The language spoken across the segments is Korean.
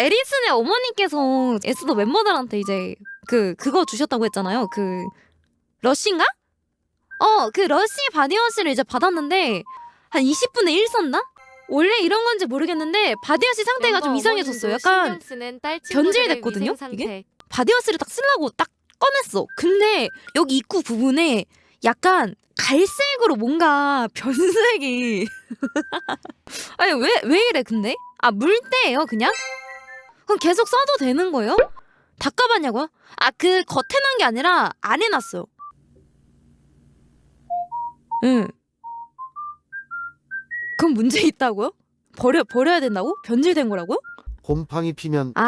에리슨의 어머니께서 에스더 멤버들한테 이제 그 그거 주셨다고 했잖아요. 그 러쉬인가? 어, 그 러쉬 바디워시를 이제 받았는데 한 20분에 1 썼나? 원래 이런 건지 모르겠는데 바디워시 상태가 좀 이상해졌어요. 약간 변질됐거든요, 이게? 바디워시를 딱 쓰려고 딱 꺼냈어. 근데 여기 입구 부분에 약간 갈색으로 뭔가 변색이 아니 왜 왜 이래 근데? 아 물때예요 그냥? 그럼 계속 써도 되는 거예요? 닦아봤냐고요? 아 그 겉에 난 게 아니라 안에 났어요. 응. 그럼 문제 있다고요? 버려 버려야 된다고? 변질된 거라고요? 곰팡이 피면 아,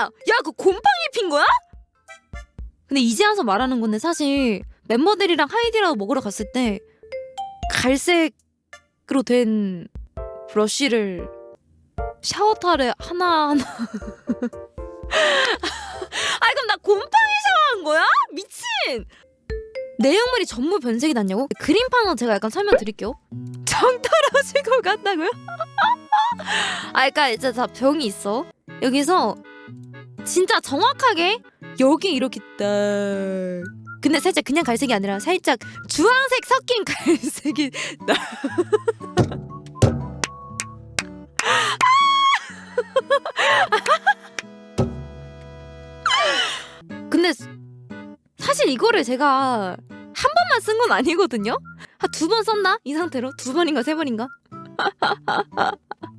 야, 그 곰팡이 핀 거야? 근데 이제 와서 말하는 건데 사실 멤버들이랑 하이디라고 먹으러 갔을 때 갈색으로 된 브러쉬를 샤워타를 하나 하나. 아 그럼 나 곰팡이 샤워한 거야? 미친. 내용물이 전부 변색이 났냐고? 그림 파너 제가 약간 설명 드릴게요. 정 떨어질 것 같다고요? 아, 그러니까 이제 다 병이 있어. 여기서 진짜 정확하게 여기 이렇게 딱. 근데 살짝 그냥 갈색이 아니라 살짝 주황색 섞인 갈색이 나. 근데 사실 이거를 제가 한 번만 쓴 건 아니거든요. 한 두 번 썼나? 이 상태로 두 번인가 세 번인가?